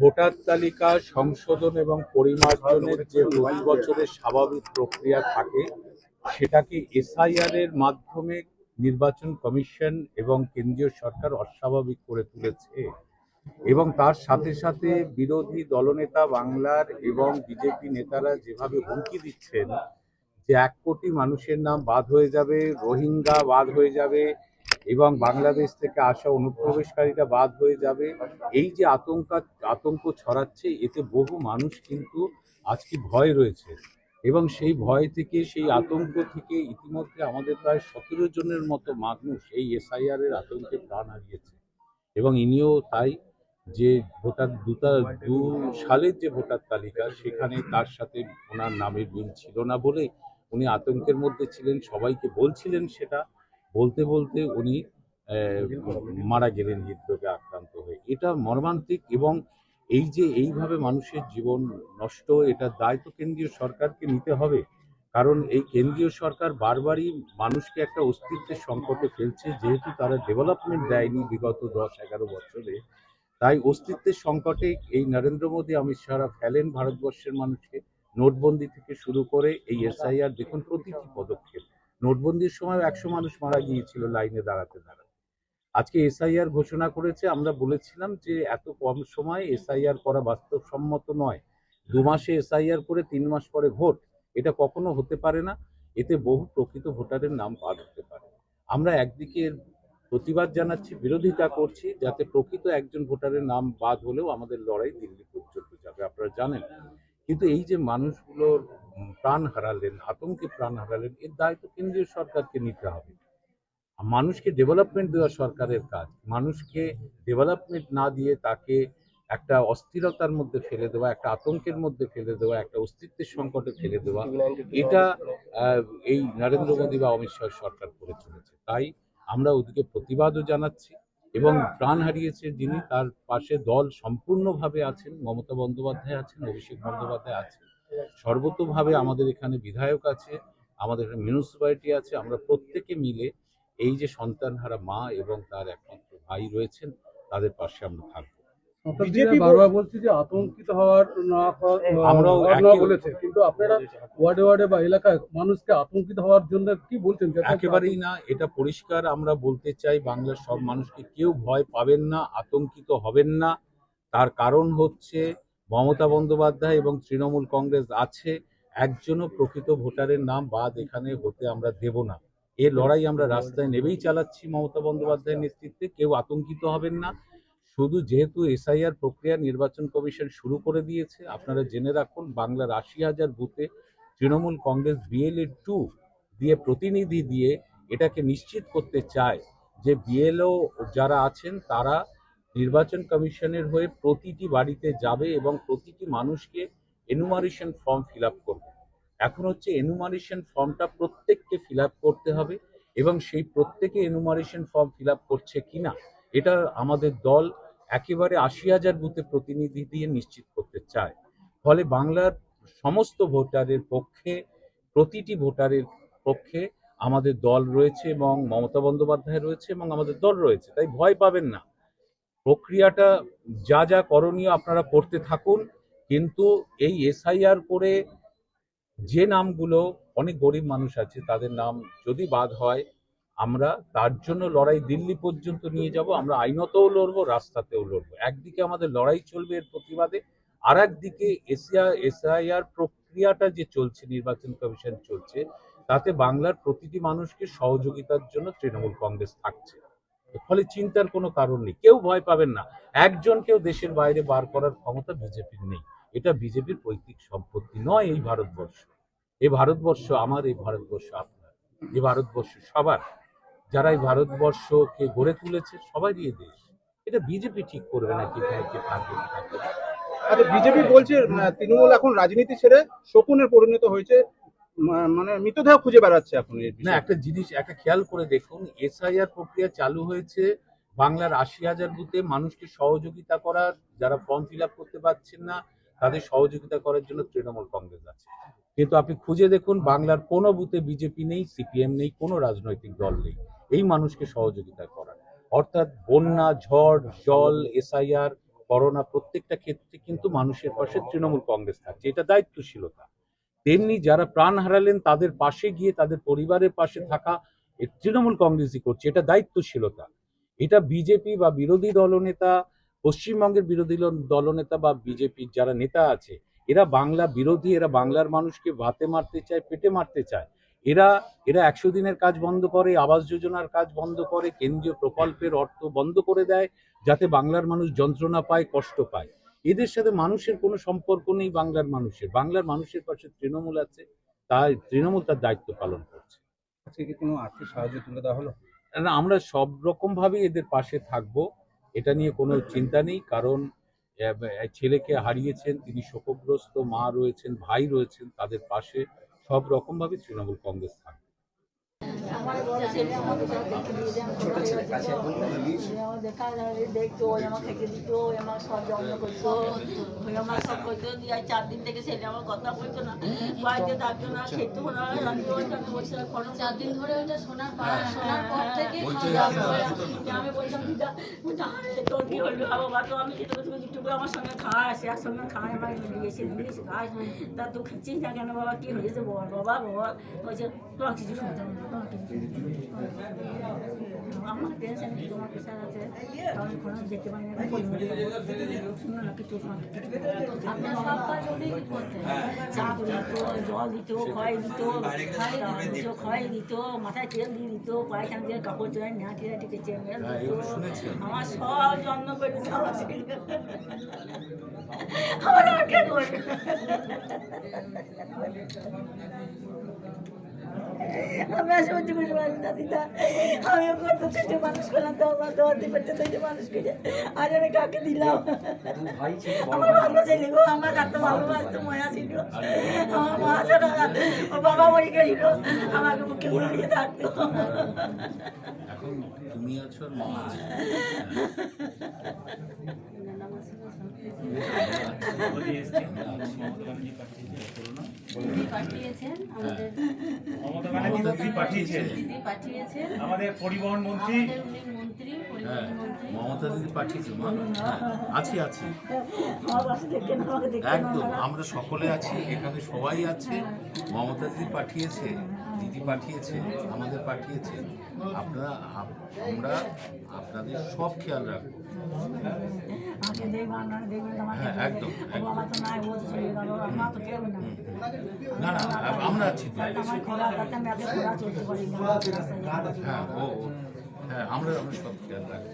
Voter তালিকা সংশোধন এবং পরিমার্জনের যে প্রতি বছরের স্বাভাবিক প্রক্রিয়া থাকে সেটাকে এসআইআর এর মাধ্যমে নির্বাচন কমিশন এবং কেন্দ্রীয় সরকার অস্বাভাবিক করে তুলেছে এবং তার সাথে সাথে বিরোধী দলনেতা বাংলার এবং বিজেপি নেতারা যেভাবে হুমকি দিচ্ছেন যে এক কোটি মানুষের নাম বাদ হয়ে যাবে রোহিঙ্গা বাদ হয়ে যাবে এবং বাংলাদেশ থেকে আসা অনুপ্রবেশকারীরা বাদ হয়ে যাবে। এই যে আতঙ্ক আতঙ্ক ছড়াচ্ছে, এতে বহু মানুষ কিন্তু আজকে ভয় রয়েছে। এবং সেই ভয় থেকে, সেই আতঙ্ক থেকে ইতিমধ্যে আমাদের প্রায় সতেরো জনের মতো মানুষ এই এসআইআর এর আতঙ্কে প্রাণ হারিয়েছে। এবং ইনিও তাই যে ভোটার দুটা, দু সালের যে ভোটার তালিকা, সেখানে তার সাথে ওনার নামের মিল ছিল না বলে উনি আতঙ্কের মধ্যে ছিলেন, সবাইকে বলছিলেন সেটা। বলতে বলতে উনি মারা গেলেন হৃদরোগে আক্রান্ত হয়ে। এটা মর্মান্তিক এবং এই যে এইভাবে মানুষের জীবন নষ্ট, এটার দায় তো কেন্দ্রীয় সরকারকে নিতে হবে। কারণ এই কেন্দ্রীয় সরকার বারবারই মানুষকে একটা অস্তিত্বের সংকটে ফেলছে, যেহেতু তারা ডেভেলপমেন্ট দেয়নি বিগত দশ এগারো বছরে। তাই অস্তিত্বের সংকটে এই নরেন্দ্র মোদী, অমিত শাহরা ফেলেন ভারতবর্ষের মানুষকে। নোটবন্দি থেকে শুরু করে এই এসআইআর দেখুন প্রতিটি পদক্ষেপ। নোটবন্দির সময় একশো মানুষ মারা গিয়েছিল লাইনে দাঁড়াতে দাঁড়াতে। আজকে এসআইআর ঘোষণা করেছে, আমরা বলেছিলাম যে এত কম সময় এসআইআর করা বাস্তবসম্মত নয়। দু মাসে এসআইআর করে তিন মাস পরে ভোট, এটা কখনো হতে পারে না। এতে বহু প্রকৃত ভোটারের নাম বাদ হতে পারে। আমরা একদিকে প্রতিবাদ জানাচ্ছি, বিরোধিতা করছি, যাতে প্রকৃত একজন ভোটারের নাম বাদ হলেও আমাদের লড়াই দিল্লি পর্যন্ত যাবে, আপনারা জানেন। কিন্তু এই যে মানুষগুলোর প্রাণ হারালেন, আতঙ্কে প্রাণ হারালেন, এর দায়িত্ব কেন্দ্রীয় সরকারকে নিতে হবে। মানুষকে ডেভেলপমেন্ট দেওয়া সরকারের কাজ, মানুষকে ডেভেলপমেন্ট না দিয়ে তাকে একটা অস্থিরতার মধ্যে ফেলে দেওয়া, একটা আতঙ্কের মধ্যে ফেলে দেওয়া, একটা অস্তিত্বের সংকটে ফেলে দেওয়া, এটা এই নরেন্দ্র মোদী বা অমিত শাহ সরকার করে চলেছে। তাই আমরা ওদিকে প্রতিবাদও জানাচ্ছি এবং প্রাণ হারিয়েছে যিনি, তার পাশে দল সম্পূর্ণভাবে আছেন, মমতা বন্দ্যোপাধ্যায় আছেন, অভিষেক বন্দ্যোপাধ্যায় আছেন। সর্বতোভাবে আমাদের এখানে বিধায়ক আছে আমাদের এখানে মিউনিসিপ্যালিটি আছে আমরা প্রত্যেকে মিলে এই যে সন্তানহারা মা এবং তার একমাত্র ভাই রয়েছেন তাদের পাশে আমরা থাকব। বারবার বলছে যে আতঙ্কিত হওয়ার না বলেছে। কিন্তু আপনারা ওয়ার্ডে ওয়ার্ডে বা এলাকায় মানুষকে আতঙ্কিত হওয়ার জন্য কি বলছেন? একেবারেই না এটা পরিষ্কার আমরা বলতে চাই বাংলার সব মানুষকে কেউ ভয় পাবেন না আতঙ্কিত হবেন না। তার কারণ হচ্ছে মমতা বন্দ্যোপাধ্যায় এবং তৃণমূল কংগ্রেস আছে, একজনও প্রকৃত ভোটারের নাম বাদ এখানে হতে আমরা দেব না। এ লড়াই আমরা রাস্তায় নেবেই চালাচ্ছি মমতা বন্দ্যোপাধ্যায়ের নেতৃত্বে, কেউ আতঙ্কিত হবেন না। শুধু যেহেতু এসআইআর প্রক্রিয়া, নির্বাচন কমিশন শুরু করে দিয়েছে, আপনারা জেনে রাখুন, বাংলার আশি হাজার বুথে তৃণমূল কংগ্রেস বিএলএ টু দিয়ে প্রতিনিধি দিয়ে এটাকে নিশ্চিত করতে চায় যে বিএলও যারা আছেন, তারা নির্বাচন কমিশনের হয়ে প্রতিটি বাড়িতে যাবে এবং প্রতিটি মানুষকে এনুমারেশন ফর্ম ফিল আপ করবে। এখন হচ্ছে এনুমারেশন ফর্মটা প্রত্যেককে ফিল আপ করতে হবে এবং সেই প্রত্যেকে এনুমারেশন ফর্ম ফিল আপ করছে কিনা, এটা আমাদের দল একেবারে আশি হাজার বুথে প্রতিনিধি দিয়ে নিশ্চিত করতে চায়। ফলে বাংলার সমস্ত ভোটারের পক্ষে, প্রতিটি ভোটারের পক্ষে আমাদের দল রয়েছে এবং মমতা বন্দ্যোপাধ্যায় রয়েছে এবং আমাদের দল রয়েছে, তাই ভয় পাবেন না। প্রক্রিয়াটা যা যা করণীয় আপনারা করতে থাকুন, কিন্তু এই এসআইআর করে যে নামগুলো অনেক গরিব মানুষ আছে, তাদের নাম যদি বাদ হয়, আমরা তার জন্য লড়াই দিল্লি পর্যন্ত নিয়ে যাব, আমরা আইনতেও লড়বো, রাস্তাতেও লড়বো। একদিকে আমাদের লড়াই চলবে এর প্রতিবাদে আর একদিকে এসিয়া, এসআইআর প্রক্রিয়াটা যে চলছে, নির্বাচন কমিশন চলছে, তাতে বাংলার প্রতিটি মানুষকে সহযোগিতার জন্য তৃণমূল কংগ্রেস থাকছে। ফলে চিন্তার কোনো কারণ নেই। কেউ ভয় পাবেন না। একজনকেও দেশের বাইরে বার করার ক্ষমতা বিজেপির নেই। এটা বিজেপির পৈতৃক সম্পত্তি নয় এই ভারতবর্ষ। এই ভারতবর্ষ আমার, এই ভারতবর্ষ আপনার। এই ভারতবর্ষ সবার। যারা এই ভারতবর্ষকে গড়ে তুলেছে, সবাই এই দেশ। এটা বিজেপি ঠিক করবে না। আচ্ছা বিজেপি বলছে তৃণমূল এখন রাজনীতি ছেড়ে শকুনে পরিণত হয়েছে। মানে মৃতদেহ খুঁজে বেড়াচ্ছে এখন না একটা জিনিস একটা খেয়াল করে দেখুন এসআইআর প্রক্রিয়া চালু হয়েছে বাংলার আশি হাজার বুথে মানুষকে সহযোগিতা করা যারা ফর্ম ফিল করতে পারছেন না তাদের সহযোগিতা করার জন্য তৃণমূল কংগ্রেস আছে। কিন্তু আপনি খুঁজে দেখুন বাংলার কোনো বুথে বিজেপি নেই সিপিএম নেই কোনো রাজনৈতিক দল নেই। এই মানুষকে সহযোগিতা করা অর্থাৎ বন্যা ঝড় জল এসআইআর করোনা প্রত্যেকটা ক্ষেত্রে কিন্তু মানুষের পাশে তৃণমূল কংগ্রেস থাকছে। এটা দায়িত্বশীলতা। তেমনি যারা প্রাণ হারালেন তাদের পাশে গিয়ে তাদের পরিবারের পাশে থাকা তৃণমূল কংগ্রেসই করছে। এটা দায়িত্বশীলতা। এটা বিজেপি বা বিরোধী দলনেতা পশ্চিমবঙ্গের বিরোধী দল- দলনেতা বা বিজেপির যারা নেতা আছে এরা বাংলা বিরোধী এরা বাংলার মানুষকে ভাতে মারতে চায় পেটে মারতে চায়। এরা এরা একশো দিনের কাজ বন্ধ করে আবাস যোজনার কাজ বন্ধ করে কেন্দ্রীয় প্রকল্পের অর্থ বন্ধ করে দেয় যাতে বাংলার মানুষ যন্ত্রণা পায় কষ্ট পায়। এদের সাথে মানুষের কোনো সম্পর্ক নেই বাংলার মানুষের। বাংলার মানুষের পাশে তৃণমূল আছে তাই তৃণমূল তার দায়িত্ব পালন করছে। আজকে কি কোনো আর্থিক সাহায্য তুলে দেওয়া হলো? না, আমরা সব রকম ভাবে এদের পাশে থাকব এটা নিয়ে কোনো চিন্তা নেই কারণ ছেলেকে হারিয়েছেন তিনি শোকগ্রস্ত মা রয়েছেন ভাই রয়েছেন তাদের পাশে সব রকম ভাবে তৃণমূল কংগ্রেস থাকবে। হয়ে দেখা যায় দেখতো ওই আমার খেতে দিত ওই আমার সব যত্ন করতো ওই আমার সব করতো দিয়ে চার দিন থেকে ছেলে আমার কথা বলতো না। বাড়িতে থাকতো না খেতো না বসে কোনো চার দিন ধরে ওটা শোনার পর শোনার পর থেকে আমি বলতাম দিদা বলতাম, আরে তোর কি হলো? আর বাবা তো আমি খেতে বসে বলছি আমার সঙ্গে খাস একসঙ্গে খায় আমার দিয়েছে দিয়েছে খাস তা তুই খাচ্ছিস না কেন বাবা? কি হয়েছে বল বাবা বাবা বলছে তোমার কিছু শুনতে হবে না, তোমার কিছু। আমার টেনশন কি তোমার প্রেশার আছে। কোনো জল দিত খয় দিত খয় দিত মাথায় তেল দিয়ে দিত পায়খানা দিয়ে কাপড় চোড়ায় না টিরা টিকে চেয়ে আমার সব যত্ন করে আমার। আর কে করবে? আমি আর সহ্য করতে পারি না দিদা। আমি কত ছোট মানুষ করলাম তো আমার দশ দিন করতে ছোট মানুষ করে। আজ আমি কাকে দিলাম? আমার ভালো ছেলে গো আমার এত ভালোবাসতো ময়া ছিল। আমার মা ছাড়া ওর বাবা মরে গেছিল। আমাকে মুখে মুড়িয়ে থাকতো। এখন তুমি আছো মা পাঠিয়েছেন আমাদের পাঠিয়েছেন। আমাদের পরিবহন মন্ত্রী। আমাদের উনি মন্ত্রী হ্যাঁ মমতা দিদি পাঠিয়েছে মা। হ্যাঁ, আছি আছি। একদম আমরা সকলে আছি এখানে সবাই আছে। মমতা দিদি পাঠিয়েছে দিদি পাঠিয়েছে আমাদের পাঠিয়েছে। আপনারা আমরা আপনাদের সব খেয়াল রাখব। হ্যাঁ, একদম, না। না না আমরা আছি খোলা তাতে আমি এত খোলা চলতে পারি। হ্যাঁ ও ও- হ্যাঁ আমরা আমরা সব খেয়াল রাখব।